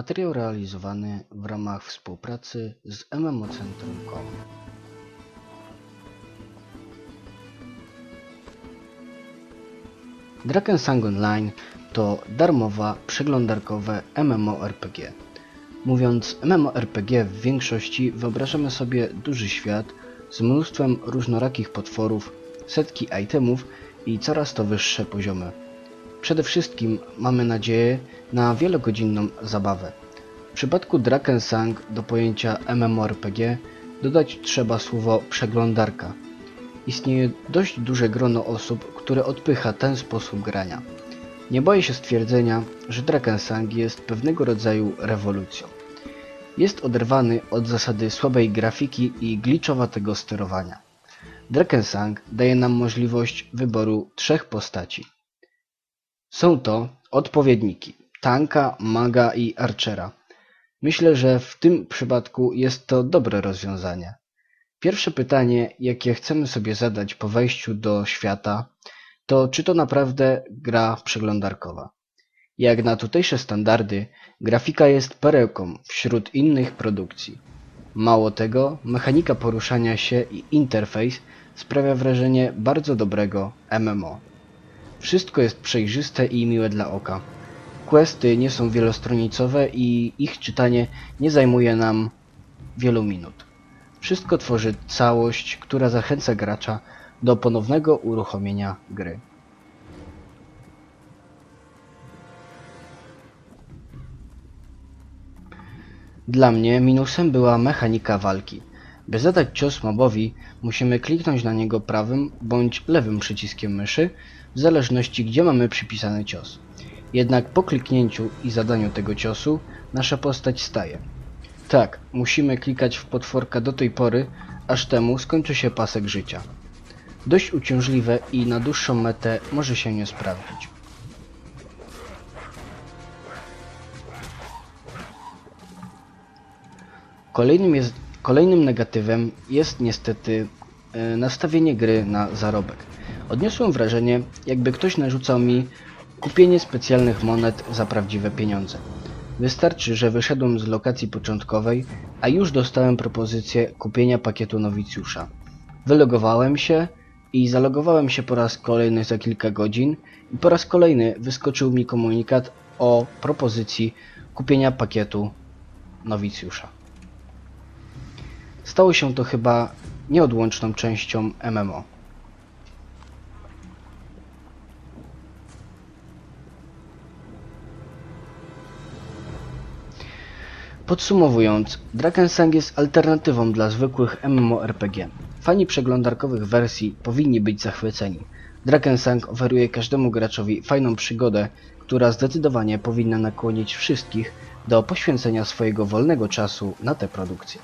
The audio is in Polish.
Materiał realizowany w ramach współpracy z MMO Centrum Koło. Drakensang Online to darmowa, przeglądarkowe MMORPG. Mówiąc MMORPG w większości wyobrażamy sobie duży świat z mnóstwem różnorakich potworów, setki itemów i coraz to wyższe poziomy. Przede wszystkim mamy nadzieję na wielogodzinną zabawę. W przypadku Drakensang do pojęcia MMORPG dodać trzeba słowo przeglądarka. Istnieje dość duże grono osób, które odpycha ten sposób grania. Nie boję się stwierdzenia, że Drakensang jest pewnego rodzaju rewolucją. Jest oderwany od zasady słabej grafiki i glitchowatego sterowania. Drakensang daje nam możliwość wyboru trzech postaci. Są to odpowiedniki tanka, maga i archera. Myślę, że w tym przypadku jest to dobre rozwiązanie. Pierwsze pytanie, jakie chcemy sobie zadać po wejściu do świata, to czy to naprawdę gra przeglądarkowa. Jak na tutejsze standardy, grafika jest perełką wśród innych produkcji. Mało tego, mechanika poruszania się i interfejs sprawia wrażenie bardzo dobrego MMO. Wszystko jest przejrzyste i miłe dla oka. Questy nie są wielostronicowe i ich czytanie nie zajmuje nam wielu minut. Wszystko tworzy całość, która zachęca gracza do ponownego uruchomienia gry. Dla mnie minusem była mechanika walki. By zadać cios mobowi, musimy kliknąć na niego prawym bądź lewym przyciskiem myszy, w zależności gdzie mamy przypisany cios. Jednak po kliknięciu i zadaniu tego ciosu, nasza postać staje. Tak, musimy klikać w potworka do tej pory, aż temu skończy się pasek życia. Dość uciążliwe i na dłuższą metę może się nie sprawdzić. Kolejnym, jest, kolejnym negatywem jest niestety e, nastawienie gry na zarobek. Odniosłem wrażenie, jakby ktoś narzucał mi kupienie specjalnych monet za prawdziwe pieniądze. Wystarczy, że wyszedłem z lokacji początkowej, a już dostałem propozycję kupienia pakietu nowicjusza. Wylogowałem się i zalogowałem się po raz kolejny za kilka godzin i po raz kolejny wyskoczył mi komunikat o propozycji kupienia pakietu nowicjusza. Stało się to chyba nieodłączną częścią MMO. Podsumowując, Drakensang jest alternatywą dla zwykłych MMORPG. Fani przeglądarkowych wersji powinni być zachwyceni. Drakensang oferuje każdemu graczowi fajną przygodę, która zdecydowanie powinna nakłonić wszystkich do poświęcenia swojego wolnego czasu na tę produkcję.